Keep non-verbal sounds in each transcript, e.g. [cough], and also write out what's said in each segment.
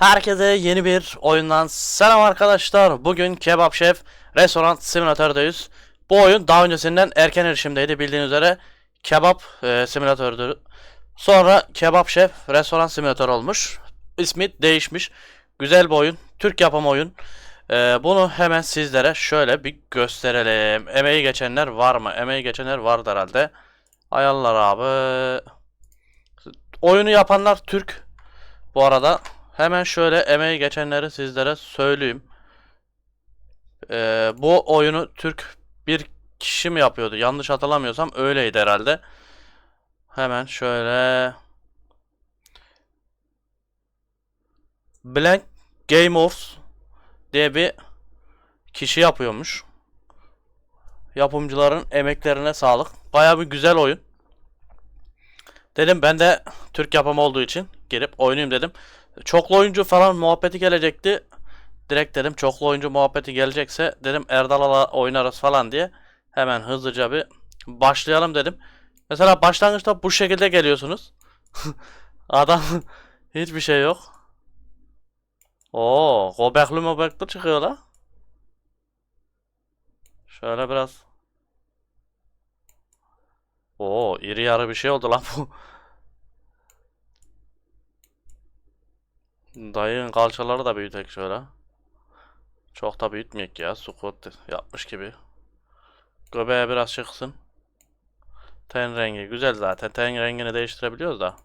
Herkese yeni bir oyundan selam arkadaşlar. Bugün Kebap Şef Restoran Simülatör'deyiz. Bu oyun daha öncesinden erken erişimdeydi bildiğiniz üzere. Kebap e, simülatördü. Sonra Kebap Şef Restoran Simülatör olmuş. İsmi değişmiş. Güzel bir oyun. Türk yapımı oyun. E, bunu hemen sizlere şöyle bir gösterelim. Emeği geçenler var mı? Emeği geçenler vardı herhalde. Ayarlar abi. Oyunu yapanlar Türk. Bu arada hemen şöyle emeği geçenleri sizlere söyleyeyim. Ee, bu oyunu Türk bir kişi mi yapıyordu? Yanlış hatırlamıyorsam öyleydi herhalde. Hemen şöyle Blank Game Offs diye bir kişi yapıyormuş. Yapımcıların emeklerine sağlık. Baya bir güzel oyun. Dedim ben de Türk yapımı olduğu için girip oynayayım dedim. Çoklu oyuncu falan muhabbeti gelecekti. Direkt dedim çoklu oyuncu muhabbeti gelecekse dedim Erdal'la oynarız falan diye hemen hızlıca bir başlayalım dedim. Mesela başlangıçta bu şekilde geliyorsunuz. [laughs] Adam [laughs] hiçbir şey yok. Oo, Gobekli Mobekli çıkıyor la. Şöyle biraz. Oo, iri yarı bir şey oldu lan bu. [laughs] Dayının kalçaları da büyütek şöyle. Çok da büyütmeyek ya. Squat yapmış gibi. Göbeğe biraz çıksın. Ten rengi güzel zaten. Ten rengini değiştirebiliyoruz da.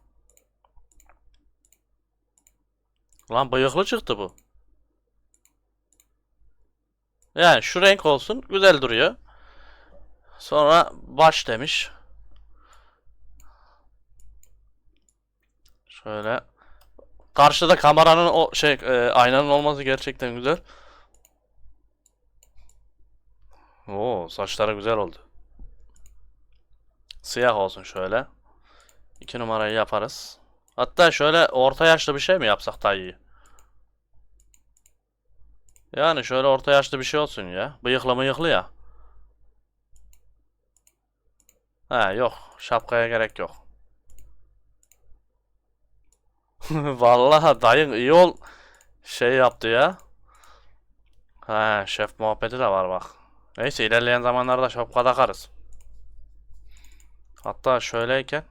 Lan bıyıklı çıktı bu. Yani şu renk olsun. Güzel duruyor. Sonra baş demiş. Şöyle. Karşıda kameranın o şey e, aynanın olması gerçekten güzel. Oo saçları güzel oldu. Siyah olsun şöyle. İki numarayı yaparız. Hatta şöyle orta yaşlı bir şey mi yapsak daha iyi? Yani şöyle orta yaşlı bir şey olsun ya. Bıyıklı mıyıklı ya. Ha yok. Şapkaya gerek yok. [laughs] Vallahi dayın iyi ol şey yaptı ya. Ha şef muhabbeti de var bak. Neyse ilerleyen zamanlarda şapka takarız. Hatta şöyleyken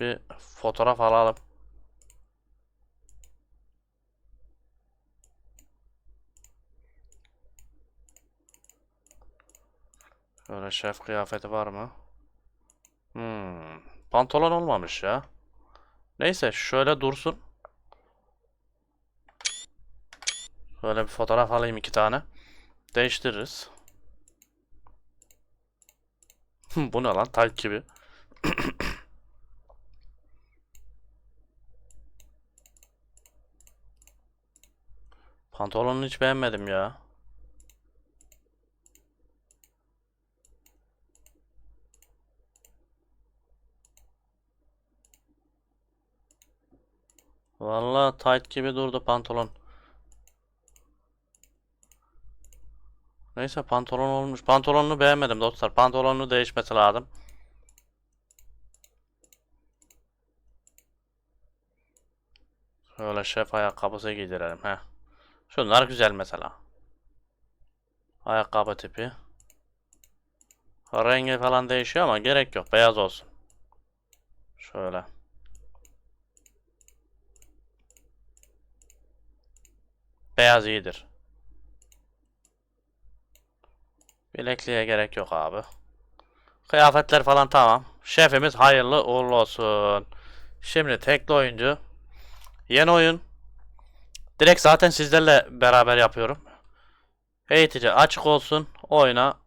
bir fotoğraf alalım. Şöyle şef kıyafeti var mı? Hmm, pantolon olmamış ya. Neyse şöyle dursun. Şöyle bir fotoğraf alayım iki tane. Değiştiririz. [laughs] Bu ne lan? Tayt gibi. [coughs] Pantolonunu hiç beğenmedim ya. Vallahi tight gibi durdu pantolon. Neyse pantolon olmuş. Pantolonunu beğenmedim dostlar. Pantolonunu değişmesi lazım. Şöyle şef ayakkabısı giydirelim. Heh. Şunlar güzel mesela. Ayakkabı tipi. Rengi falan değişiyor ama gerek yok. Beyaz olsun. Şöyle. Beyaz iyidir. Bilekliğe gerek yok abi. Kıyafetler falan tamam. Şefimiz hayırlı uğurlu olsun. Şimdi tekli oyuncu. Yeni oyun. Direkt zaten sizlerle beraber yapıyorum. Eğitici açık olsun. Oyna.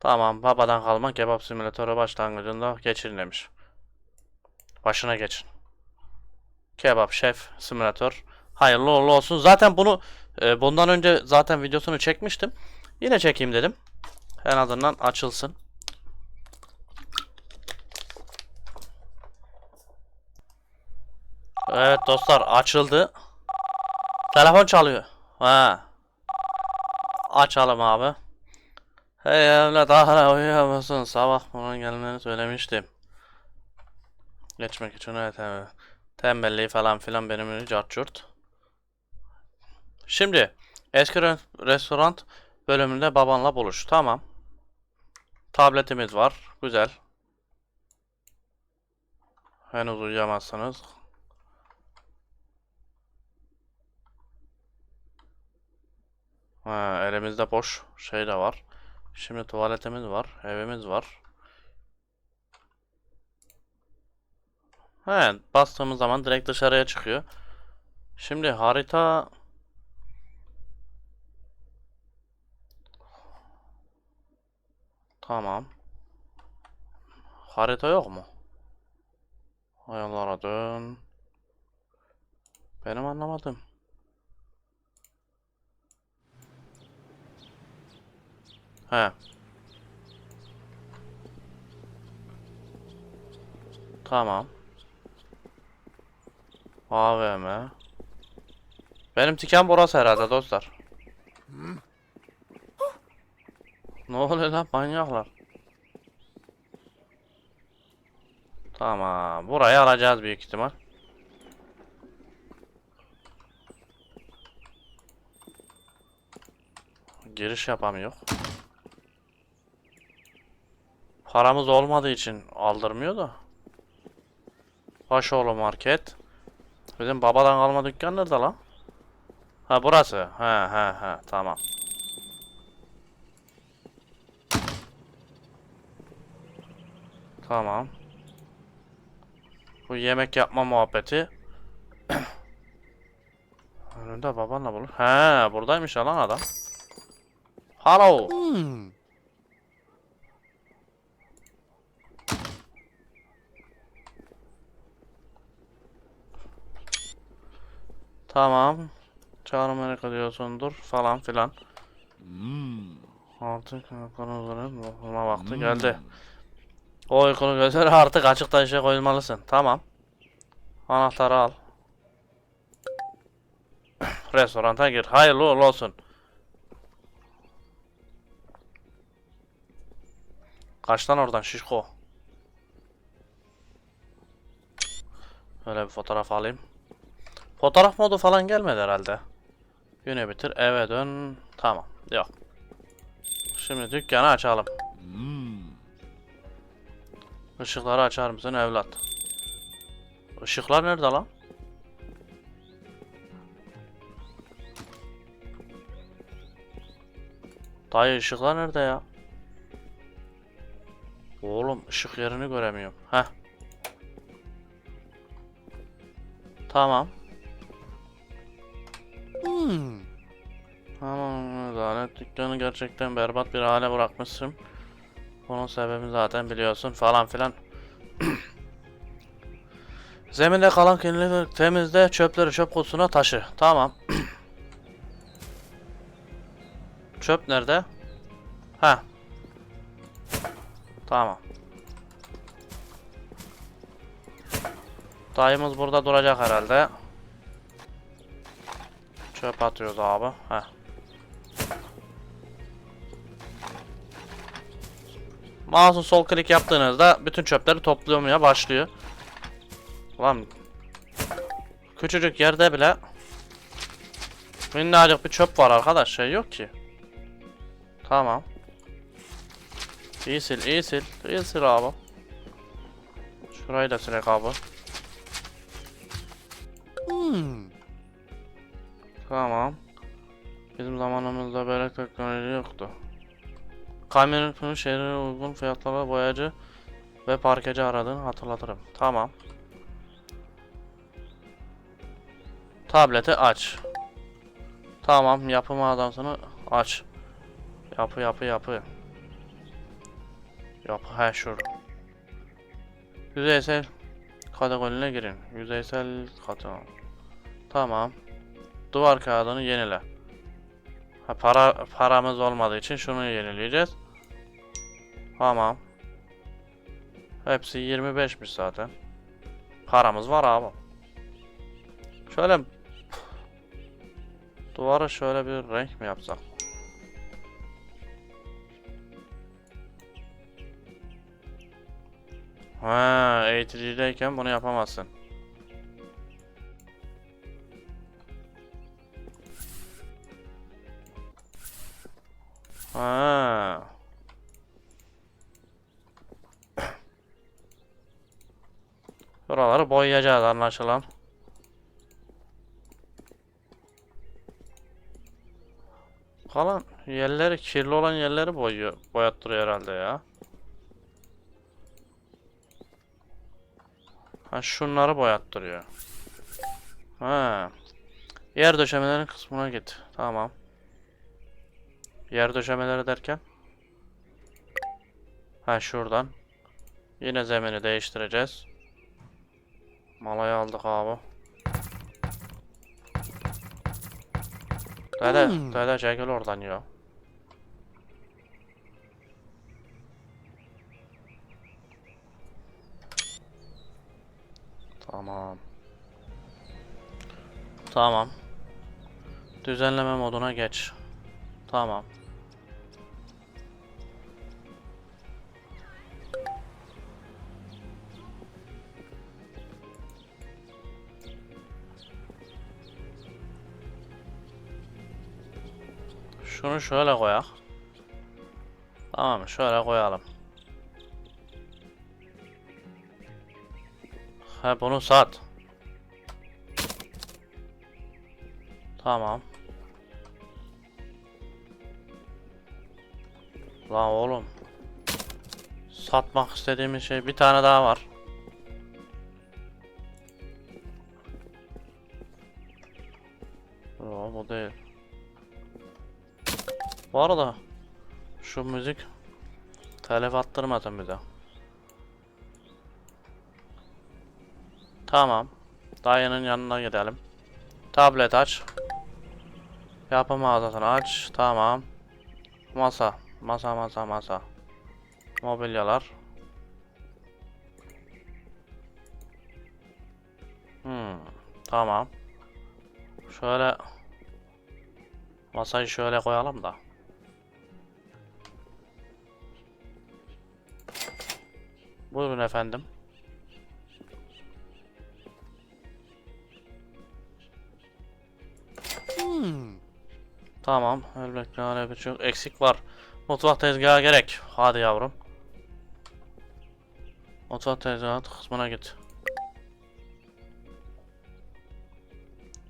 Tamam babadan kalma kebap simülatörü başlangıcında geçin demiş. Başına geçin. Kebap şef simülatör. Hayırlı uğurlu olsun. Zaten bunu e, bundan önce zaten videosunu çekmiştim. Yine çekeyim dedim. En azından açılsın. Evet dostlar açıldı. Telefon çalıyor. Ha. Açalım abi. Hey evlat hala uyuyor musun? Sabah bunun gelmeni söylemiştim. Geçmek için evet, evet. Tembelliği falan filan benim cart Şimdi eski re- restoran bölümünde babanla buluş. Tamam. Tabletimiz var. Güzel. Henüz uyuyamazsınız. Ha, elimizde boş şey de var. Şimdi tuvaletimiz var. Evimiz var. He, bastığımız zaman direkt dışarıya çıkıyor. Şimdi harita Tamam. Harita yok mu? Ayarlara dön. Benim anlamadım. He. Tamam. AVM. Benim tiken burası herhalde dostlar. Ne oluyor lan manyaklar? Tamam. Burayı alacağız büyük ihtimal. Giriş yapamıyor. Paramız olmadığı için aldırmıyor da. Başoğlu Market. Bizim babadan kalma dükkan nerede lan? Ha burası. He he he tamam. Tamam. Bu yemek yapma muhabbeti. [clears throat] Önünde babanla bulur. He buradaymış lan adam. Hello. Tamam. Çağrı merak ediyorsundur falan filan. Artık konuşuruz. Bakma vakti geldi. O uykulu gözleri artık açıkta işe koyulmalısın. Tamam. Anahtarı al. Restoranta gir. Hayırlı uğurlu olsun. Kaç lan oradan şişko. Böyle bir fotoğraf alayım. Fotoğraf modu falan gelmedi herhalde. Güne bitir eve dön. Tamam. Yok. Şimdi dükkanı açalım. Işıkları açar mısın evlat? Işıklar nerede lan? Dayı ışıklar nerede ya? Oğlum ışık yerini göremiyorum. Heh. Tamam. Tamam, lanet dükkanı gerçekten berbat bir hale bırakmışsın. Bunun sebebi zaten biliyorsun falan filan. [clears throat] Zeminde kalan kirlileri temizle, çöpleri çöp kutusuna taşı. Tamam. [clears throat] Çöp nerede? Ha. Tamam. Dayımız burada duracak herhalde. Çöp atıyoruz abi. Heh. Mouse'un sol klik yaptığınızda bütün çöpleri toplamaya başlıyor. Lan küçücük yerde bile minnacık bir çöp var arkadaş şey yok ki. Tamam. İyi sil, iyi sil, iyi sil abi. Şurayı da silek abi. Tamam. Bizim zamanımızda böyle teknoloji yoktu. Kamyonun şehre uygun fiyatlara boyacı ve parkeci aradığını hatırlatırım. Tamam. Tableti aç. Tamam, yapım adamsını aç. Yapı yapı yapı. Yapı he şur. Yüzeysel kategorine girin. Yüzeysel kategori. Tamam. Duvar kağıdını yenile. Ha, para paramız olmadığı için şunu yenileyeceğiz. Tamam. Hepsi 25'miş zaten. Paramız var abi. Şöyle duvara şöyle bir renk mi yapsak? Ha, eğiticiyken bunu yapamazsın. Ha. Buraları boyayacağız anlaşılan. Kalan yerleri kirli olan yerleri boyuyor, boyattırıyor herhalde ya. Ha şunları boyattırıyor. Ha. Yer döşemelerin kısmına git. Tamam. Yer döşemeleri derken? Ha şuradan. Yine zemini değiştireceğiz. Malayı aldık abi. Dede, dede çekil oradan ya. Tamam. Tamam. Düzenleme moduna geç. Tamam. Şunu şöyle koyak. Tamam şöyle koyalım. Ha bunu sat. Tamam. Lan oğlum. Satmak istediğimiz şey bir tane daha var. Yo bu değil. Bu arada şu müzik telef attırmasın bize. Tamam. Dayının yanına gidelim. Tablet aç. Yapı mağazasını aç. Tamam. Masa. Masa masa masa. Mobilyalar. Hmm. Tamam. Şöyle masayı şöyle koyalım da. Efendim. Tamam. Elbette bir çok eksik var. Mutfak tezgahı gerek. Hadi yavrum. Mutfak tezgahı kısmına git.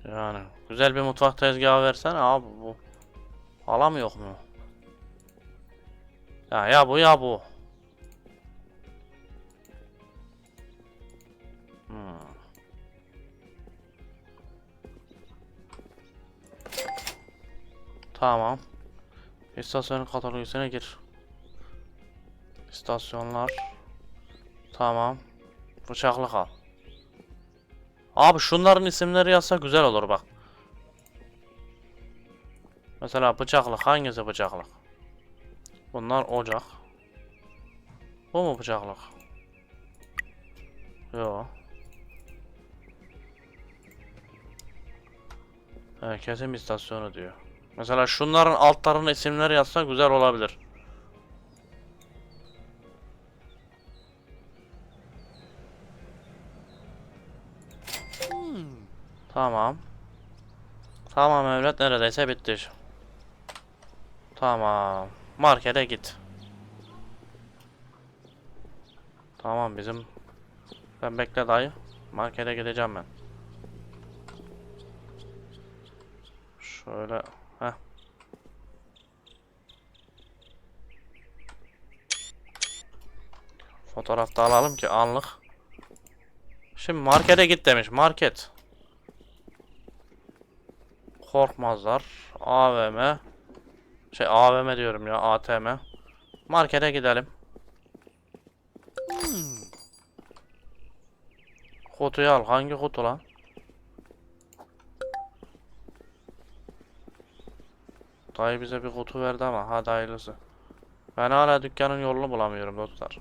Yani güzel bir mutfak tezgahı versene abi bu. Alamıyor mu? Ya ya bu ya bu. Hmm. Tamam. İstasyonun katalogusuna gir. İstasyonlar. Tamam. Bıçaklık al. Abi şunların isimleri yazsa güzel olur bak. Mesela bıçaklık hangisi bıçaklık? Bunlar ocak. Bu mu bıçaklık? Yo. Kesim istasyonu diyor. Mesela şunların altlarının isimleri yazsa güzel olabilir. Tamam. Tamam evlat neredeyse bitti. Tamam. Markete git. Tamam bizim. Ben bekle dayı. Markete gideceğim ben. Şöyle. Heh. Fotoğraf da alalım ki anlık. Şimdi markete git demiş. Market. Korkmazlar. AVM. Şey AVM diyorum ya ATM. Markete gidelim. Kutuyu al. Hangi kutu lan? Dayı bize bir kutu verdi ama hadi hayırlısı. Ben hala dükkanın yolunu bulamıyorum dostlar.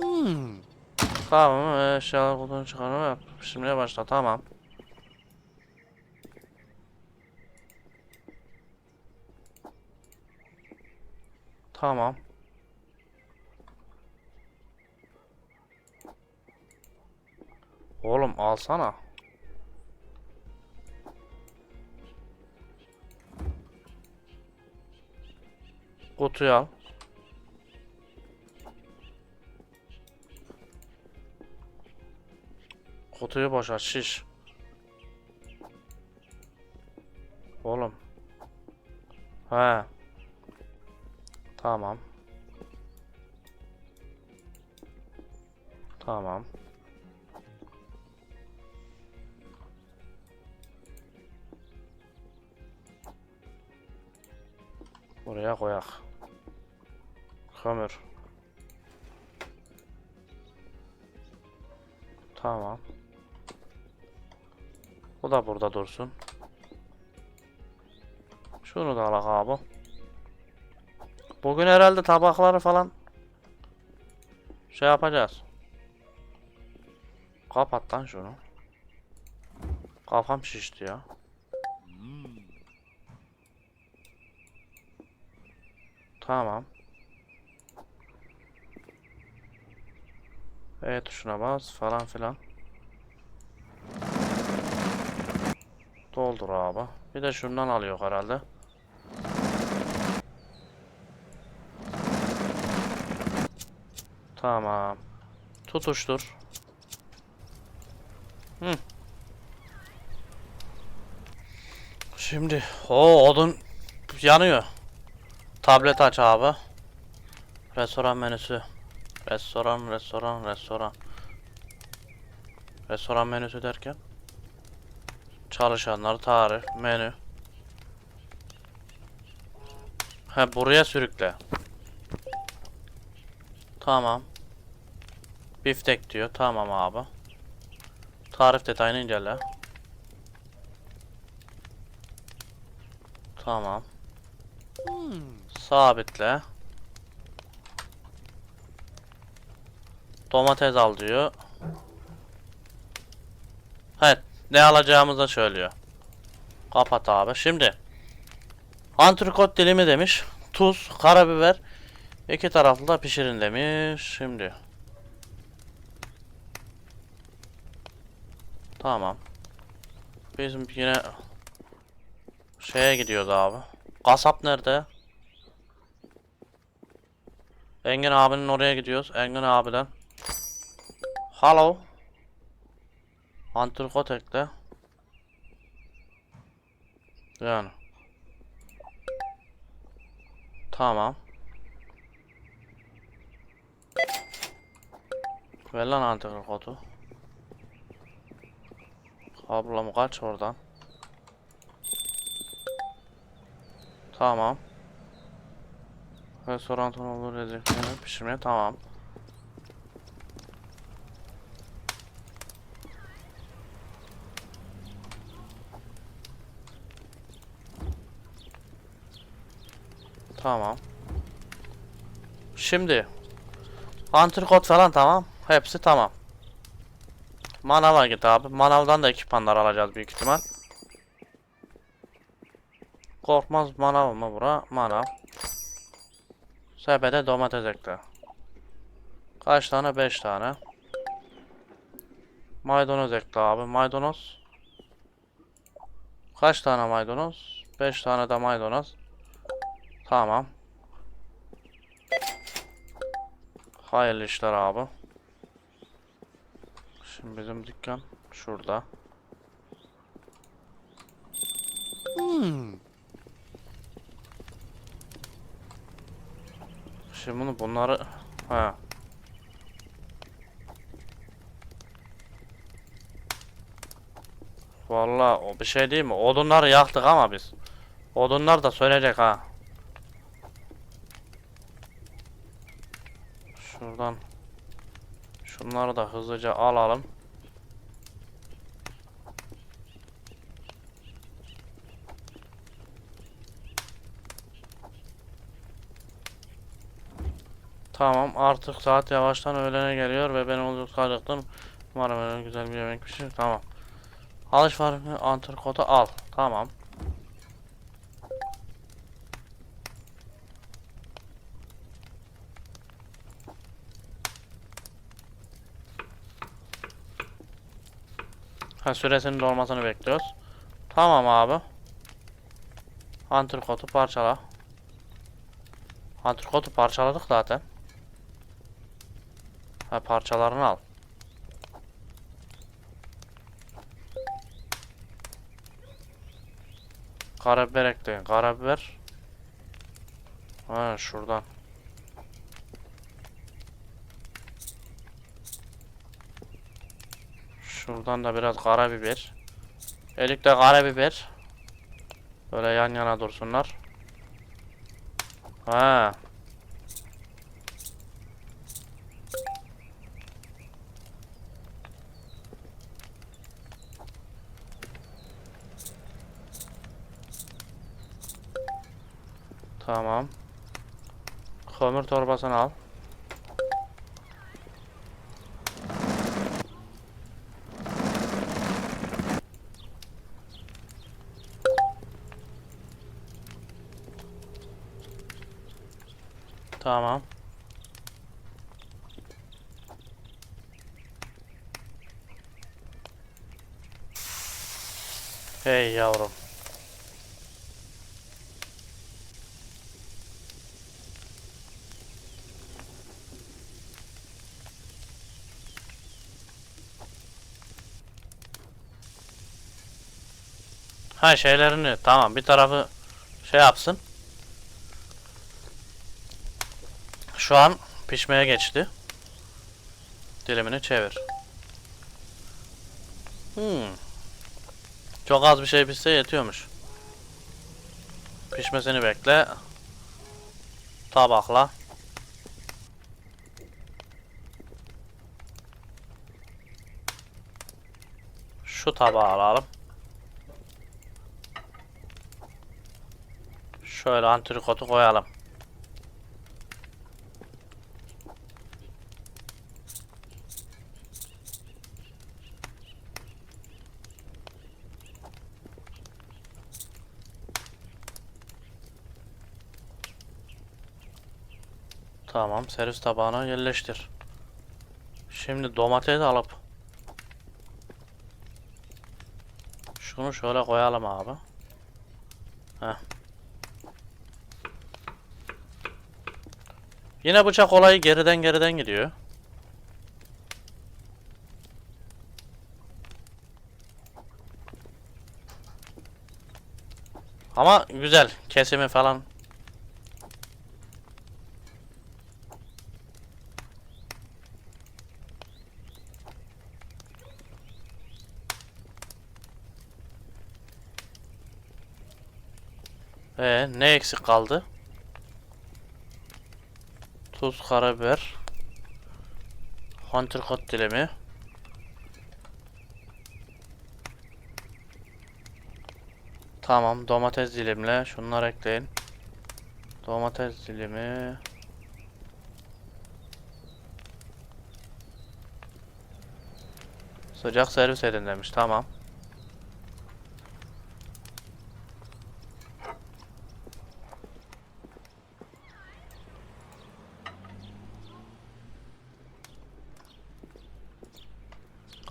Hmm. Tamam eşyalar kutunun çıkarma yap. Şimdi başla tamam. Tamam. Oğlum alsana. Kutuyu al. Kutuyu boşalt şiş. Oğlum. He. Tamam. Tamam. Buraya koyak. Kömür. Tamam. Bu da burada dursun. Şunu da alak abi. Bugün herhalde tabakları falan şey yapacağız. Kapat lan şunu. Kafam şişti ya. Tamam. E tuşuna bas falan filan. Doldur abi. Bir de şundan alıyor herhalde. Tamam. Tutuştur. Hı. Şimdi o odun yanıyor. Tablet aç abi. Restoran menüsü. Restoran, restoran, restoran. Restoran menüsü derken çalışanlar, tarih, menü. He buraya sürükle. Tamam. Biftek diyor. Tamam abi. Tarif detayını incele. Tamam. Sabitle. Domates al diyor. Evet. Ne alacağımızı söylüyor. Kapat abi. Şimdi. Antrikot dilimi demiş. Tuz, karabiber. iki taraflı da pişirin demiş. Şimdi. Tamam. Bizim yine şeye gidiyordu abi. Kasap nerede? Engin abinin oraya gidiyoruz. Engin abiden. Hello. Antrikot ekle. Yani. Tamam. Ver lan antrikotu. Ablam kaç oradan. Tamam. Restoran olur lezzetlerini pişirmeye tamam. Tamam. Şimdi antrikot falan tamam. Hepsi tamam. Manava git abi. Manavdan da ekipmanlar alacağız büyük ihtimal. Korkmaz manav mı bura? Manav. Sepete domates ekle. Kaç tane? 5 tane. Maydanoz ekle abi. Maydanoz. Kaç tane maydanoz? 5 tane de maydanoz. Tamam. Hayırlı işler abi. Şimdi bizim dükkan şurada. Şimdi bunu bunları ha. Vallahi o bir şey değil mi? Odunları yaktık ama biz. Odunlar da sönecek ha. Şuradan şunları da hızlıca alalım. Tamam artık saat yavaştan öğlene geliyor ve ben oldukça acıktım. Umarım güzel bir yemek. Tamam. Alış var mı? Antrikotu al. Tamam. Süresinin dolmasını bekliyoruz. Tamam abi. Antrikotu parçala. Antrikotu parçaladık zaten. Ha parçalarını al. Karabiber ekleyin. Karabiber. Ha şuradan. Şuradan da biraz karabiber. Elikle karabiber. Böyle yan yana dursunlar. Ha. Tamam. Kömür torbasını al. Tamam. Hey yavrum. Ha şeylerini tamam bir tarafı şey yapsın. Şu an pişmeye geçti. Dilimini çevir. Hmm. Çok az bir şey pişse yetiyormuş. Pişmesini bekle. Tabakla. Şu tabağı alalım. Şöyle antrikotu koyalım. Tamam, servis tabağına yerleştir. Şimdi domates alıp şunu şöyle koyalım abi. Heh. Yine bıçak olayı geriden geriden gidiyor. Ama güzel. Kesimi falan. Ne eksik kaldı? Tuz, karabiber. Antrikot dilimi. Tamam, domates dilimle şunları ekleyin. Domates dilimi. Sıcak servis edin demiş. Tamam.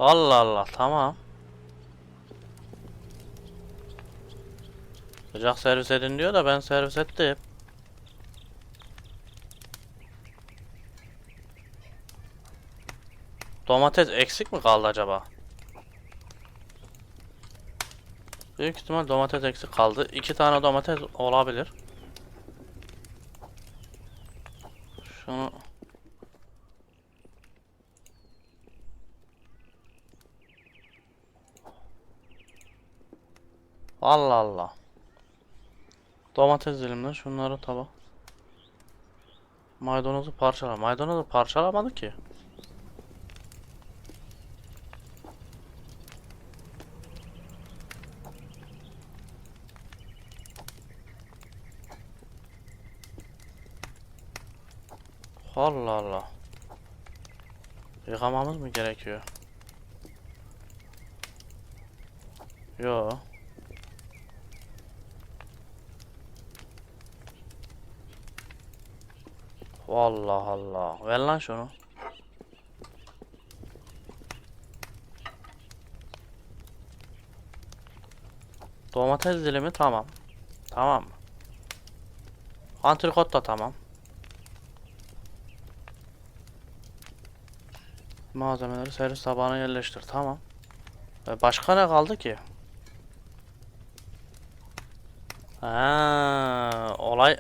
Allah Allah tamam. Sıcak servis edin diyor da ben servis ettim. Domates eksik mi kaldı acaba? Büyük ihtimal domates eksik kaldı. İki tane domates olabilir. Şunu Allah Allah. Domates dilimler şunları tabak. Maydanozu parçala. Maydanozu parçalamadı ki. Allah Allah. Yıkamamız mı gerekiyor? Yo. Allah Allah. Ver lan şunu. Domates dilimi tamam. Tamam? Antrikot da tamam. Malzemeleri servis tabağına yerleştir. Tamam. E, Başka ne kaldı ki? Ha, olay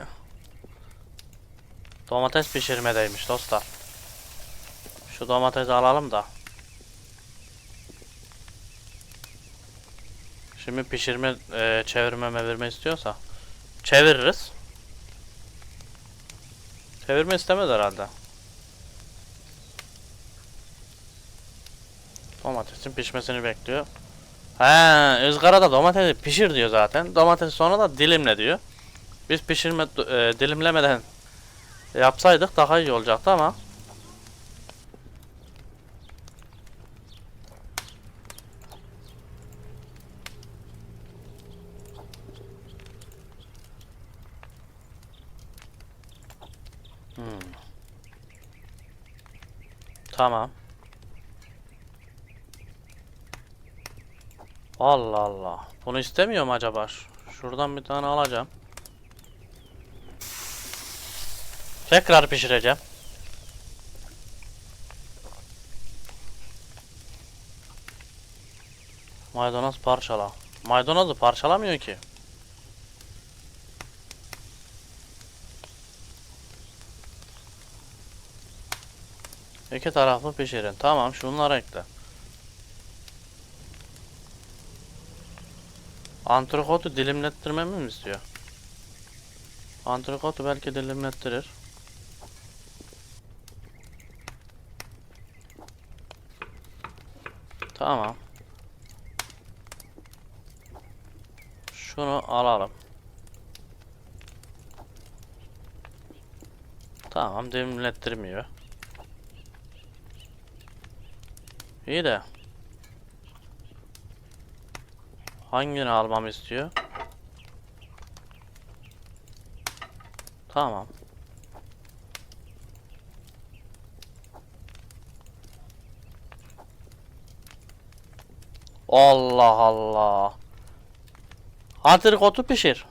domates pişirmedeymiş dostlar. Şu domatesi alalım da. Şimdi pişirme, e, çevirme mevirme istiyorsa çeviririz. Çevirme istemez herhalde. Domatesin pişmesini bekliyor. He, ızgarada domatesi pişir diyor zaten. Domatesi sonra da dilimle diyor. Biz pişirme e, dilimlemeden yapsaydık daha iyi olacaktı ama Hmm. Tamam. Allah Allah. Bunu istemiyor mu acaba? Şuradan bir tane alacağım. Tekrar pişireceğim. Maydanoz parçala. Maydanozu parçalamıyor ki. İki taraflı pişirin. Tamam şunları ekle. Antrikotu dilimlettirmemi mi istiyor? Antrikotu belki dilimlettirir. Tamam. Şunu alalım. Tamam dilimlettirmiyor. İyi de hangini almamı istiyor? Tamam. Allah Allah. Antrikotu pişir.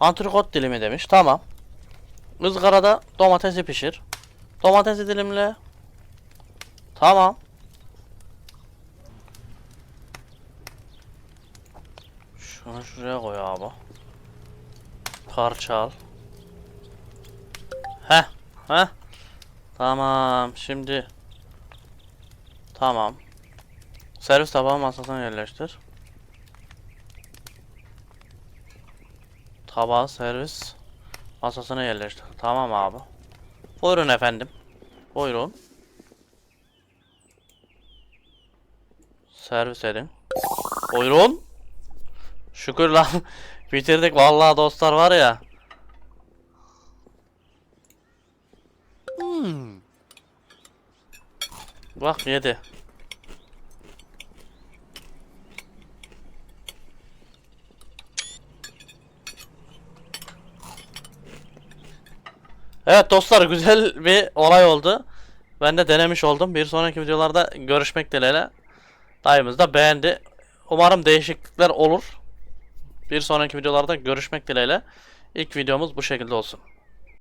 Antrikot dilimi demiş. Tamam. Izgarada domatesi pişir. Domatesi dilimle. Tamam. Şunu şuraya koy abi. Parça al. Heh. Heh. Tamam. Şimdi. Tamam. Servis tabağı masasına yerleştir. Tabağı servis masasına yerleştir. Tamam abi. Buyurun efendim. Buyurun. Servis edin. Buyurun. Şükür lan. [laughs] Bitirdik vallahi dostlar var ya. Hmm. Bak yedi. Evet dostlar güzel bir olay oldu. Ben de denemiş oldum. Bir sonraki videolarda görüşmek dileğiyle. Dayımız da beğendi. Umarım değişiklikler olur. Bir sonraki videolarda görüşmek dileğiyle. İlk videomuz bu şekilde olsun.